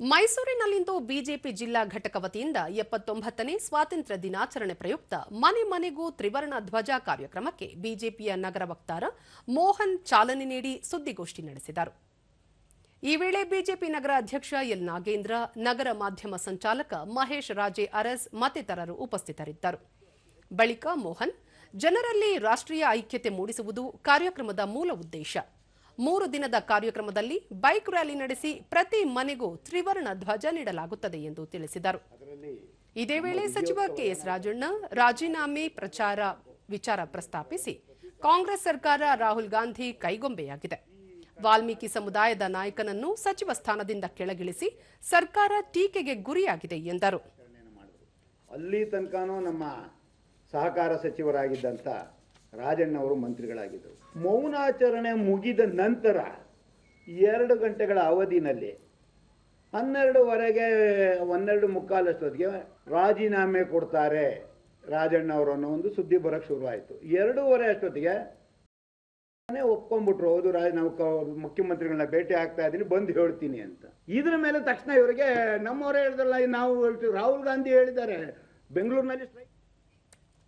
ಮೈಸೂರಿನಲ್ಲಿಂದು ಬಿಜೆಪಿ ಜಿಲ್ಲಾ ಘಟಕ ವತಿಯಿಂದ ಎಪ್ಪತ್ತೊಂಬತ್ತನೇ ಸ್ವಾತಂತ್ರ್ಯ ದಿನಾಚರಣೆ ಪ್ರಯುಕ್ತ ಮನೆ ಮನೆಗೂ ತ್ರಿವರ್ಣ ಧ್ವಜ ಕಾರ್ಯಕ್ರಮಕ್ಕೆ ಬಿಜೆಪಿಯ ನಗರ ವಕ್ತಾರ ಮೋಹನ್ ಚಾಲನೆ ನೀಡಿ ಸುದ್ದಿಗೋಷ್ಠಿ ನಡೆಸಿದರು. ಈ ವೇಳೆ ಬಿಜೆಪಿ ನಗರ ಅಧ್ಯಕ್ಷ ಎಲ್ ನಾಗೇಂದ್ರ, ನಗರ ಮಾಧ್ಯಮ ಸಂಚಾಲಕ ಮಹೇಶ್ ರಾಜೆ ಅರಸ್ ಮತ್ತಿತರರು ಉಪಸ್ಥಿತರಿದ್ದರು. ಬಳಿಕ ಮೋಹನ್, ಜನರಲ್ಲಿ ರಾಷ್ಟ್ರೀಯ ಐಕ್ಯತೆ ಮೂಡಿಸುವುದು ಕಾರ್ಯಕ್ರಮದ ಮೂಲ ಉದ್ದೇಶ. ಮೂರು ದಿನದ ಕಾರ್ಯಕ್ರಮದಲ್ಲಿ ಬೈಕ್ ರ್ಯಾಲಿ ನಡೆಸಿ ಪ್ರತಿ ಮನೆಗೂ ತ್ರಿವರ್ಣ ಧ್ವಜ ನೀಡಲಾಗುತ್ತದೆ ಎಂದು ತಿಳಿಸಿದರು. ಇದೇ ವೇಳೆ ಸಚಿವ ಕೆಎಸ್ ರಾಜಣ್ಣ ರಾಜೀನಾಮೆ ಪ್ರಚಾರ ವಿಚಾರ ಪ್ರಸ್ತಾಪಿಸಿ ಕಾಂಗ್ರೆಸ್ ಸರ್ಕಾರ ರಾಹುಲ್ ಗಾಂಧಿ ಕೈಗೊಂಬೆಯಾಗಿದೆ. ವಾಲ್ಮೀಕಿ ಸಮುದಾಯದ ನಾಯಕನನ್ನು ಸಚಿವ ಸ್ಥಾನದಿಂದ ಕೆಳಗಿಳಿಸಿ ಸರ್ಕಾರ ಟೀಕೆಗೆ ಗುರಿಯಾಗಿದೆ ಎಂದರು. ಅಲ್ಲಿ ತನಕನೂ ನಮ್ಮ ಸಹಕಾರ ಸಚಿವರಾಗಿದ್ದಂಥ ರಾಜಣ್ಣವರು ಮಂತ್ರಿಗಳಾಗಿದ್ದರು. ಮೌನಾಚರಣೆ ಮುಗಿದ ನಂತರ ಎರಡು ಗಂಟೆಗಳ ಅವಧಿನಲ್ಲಿ ಹನ್ನೆರಡುವರೆಗೆ ಒಂದೆರಡು ಮುಕ್ಕಾಲಷ್ಟೊತ್ತಿಗೆ ರಾಜೀನಾಮೆ ಕೊಡ್ತಾರೆ ರಾಜಣ್ಣವರು ಅನ್ನೋ ಒಂದು ಸುದ್ದಿ ಬರೋಕ್ಕೆ ಶುರುವಾಯಿತು. ಎರಡೂವರೆ ಅಷ್ಟೊತ್ತಿಗೆ ಒಪ್ಕೊಂಡ್ಬಿಟ್ರು, ಹೌದು ರಾಜ, ನಾವು ಮುಖ್ಯಮಂತ್ರಿಗಳನ್ನ ಭೇಟಿ ಆಗ್ತಾ ಇದ್ದೀನಿ ಬಂದು ಹೇಳ್ತೀನಿ ಅಂತ. ಇದ್ರ ಮೇಲೆ ತಕ್ಷಣ ಇವರಿಗೆ ನಮ್ಮವರೇ ಹೇಳಿದ್ರಲ್ಲ ನಾವು ಹೇಳ್ತೀವಿ, ರಾಹುಲ್ ಗಾಂಧಿ ಹೇಳಿದ್ದಾರೆ, ಬೆಂಗಳೂರಿನಲ್ಲಿ ಸ್ಟ್ರೈಕ್